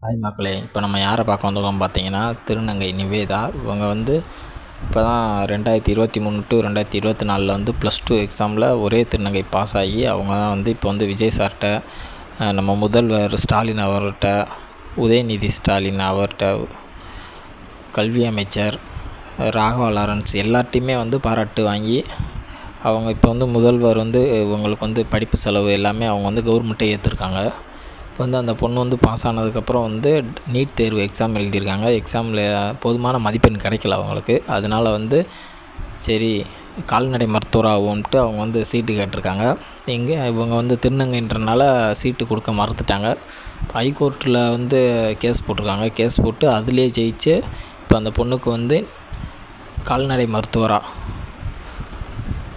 Hi மக்களே இப்போ நம்ம யாரை பார்க்க வந்திருக்கோம் பார்த்தீங்கன்னா திருநங்கை நிவேதா. இவங்க வந்து இப்போ தான் ரெண்டாயிரத்தி இருபத்தி மூணு டு ரெண்டாயிரத்தி இருபத்தி நாலில் வந்து ப்ளஸ் டூ எக்ஸாமில் ஒரே திருநங்கை பாஸ் ஆகி அவங்க தான் வந்து இப்போ வந்து விஜய் சார்கிட்ட நம்ம முதல்வர் ஸ்டாலின் அவர்கிட்ட உதயநிதி ஸ்டாலின் அவர்கிட்ட கல்வி அமைச்சர் ராகவா லாரன்ஸ் எல்லார்ட்டையுமே வந்து பாராட்டு வாங்கி அவங்க இப்போ வந்து முதல்வர் வந்து இவங்களுக்கு வந்து படிப்பு செலவு எல்லாமே அவங்க வந்து கவர்மெண்ட்டே ஏற்றிருக்காங்க இப்போ வந்து அந்த பொண்ணு வந்து பாஸ் ஆனதுக்கப்புறம் வந்து நீட் தேர்வு எக்ஸாம் எழுதியிருக்காங்க. எக்ஸாமில் போதுமான மதிப்பெண் கிடைக்கல அவங்களுக்கு. அதனால வந்து சரி கால்நடை மருத்துவராகவும்ட்டு அவங்க வந்து சீட்டு கேட்டிருக்காங்க. இங்கே இவங்க வந்து திருநங்கைன்றனால சீட்டு கொடுக்க மறுத்துட்டாங்க. ஹைகோர்ட்டில் வந்து கேஸ் போட்டிருக்காங்க. கேஸ் போட்டு அதுலேயே ஜெயிச்சு இப்போ அந்த பொண்ணுக்கு வந்து கால்நடை மருத்துவராக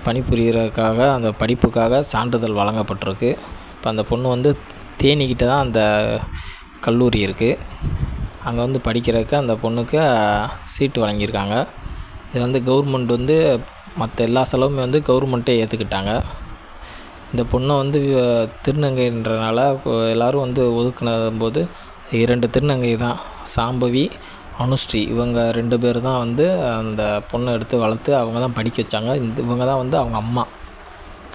பணிபுரியறதுக்காக அந்த படிப்புக்காக சான்றிதழ் வழங்கப்பட்டிருக்கு. இப்போ அந்த பொண்ணு வந்து தேனிக்கிட்ட தான் அந்த கல்லூரி இருக்குது அங்கே வந்து படிக்கிறதுக்கு அந்த பொண்ணுக்கு சீட்டு வழங்கியிருக்காங்க. இது வந்து கவர்மெண்ட் வந்து மற்ற எல்லா செலவுமே வந்து கவர்மெண்ட்டே ஏற்றுக்கிட்டாங்க இந்த பொண்ணை வந்து திருநங்கைன்றனால எல்லோரும் வந்து ஒதுக்குன போது இரண்டு திருநங்கை தான். சாம்பவி அனுஸ்ரீ இவங்க ரெண்டு பேர் தான் வந்து அந்த பொண்ணை எடுத்து வளர்த்து அவங்க தான் படிக்க வச்சாங்க. இந்த இவங்க தான் வந்து அவங்க அம்மா.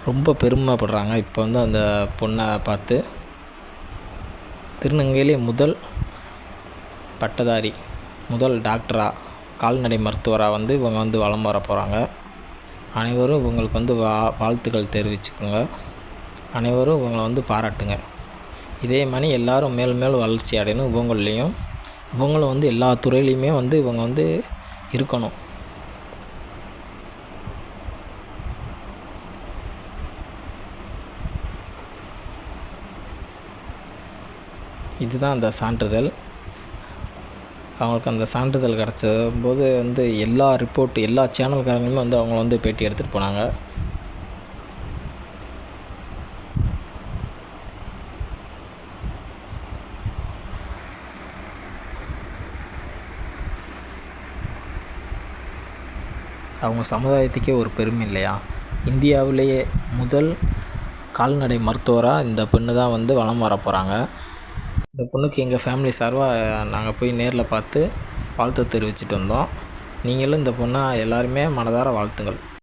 ரொம்ப பெருமைப்படுறாங்க. இப்போ வந்து அந்த பொண்ணை பார்த்து. திருநங்கையிலே முதல் பட்டதாரி முதல் டாக்டராக கால்நடை மருத்துவராக வந்து இவங்க வந்து வலம் வர போகிறாங்க அனைவரும் இவங்களுக்கு வந்து வா வாழ்த்துக்கள் தெரிவிச்சுக்கோங்க. அனைவரும் இவங்களை வந்து பாராட்டுங்க. இதே மாதிரி எல்லோரும் மேல் மேல் வளர்ச்சி அடையணும் இவங்களையும் இவங்களும் வந்து எல்லா துறையிலையுமே வந்து இவங்க வந்து இருக்கணும். இதுதான் அந்த சான்றிதழ். அவங்களுக்கு அந்த சான்றிதழ் கிடச்ச போது வந்து எல்லா ரிப்போர்ட் எல்லா சேனல்காரங்களுமே வந்து அவங்க வந்து பேட்டி எடுத்துகிட்டு போனாங்க. அவங்க சமுதாயத்துக்கே ஒரு பெருமை இல்லையா? இந்தியாவிலேயே முதல் கால்நடை மருத்துவராக இந்த பெண்ணு தான் வந்து வலம் வர போகிறாங்க இந்த பொண்ணுக்கு எங்கள் ஃபேமிலி சார்பாக நாங்கள் போய் நேரில் பார்த்து வாழ்த்து தெரிவிச்சிட்டு வந்தோம். நீங்களும் இந்த பொண்ணை எல்லாருமே மனதார வாழ்த்துங்கள்.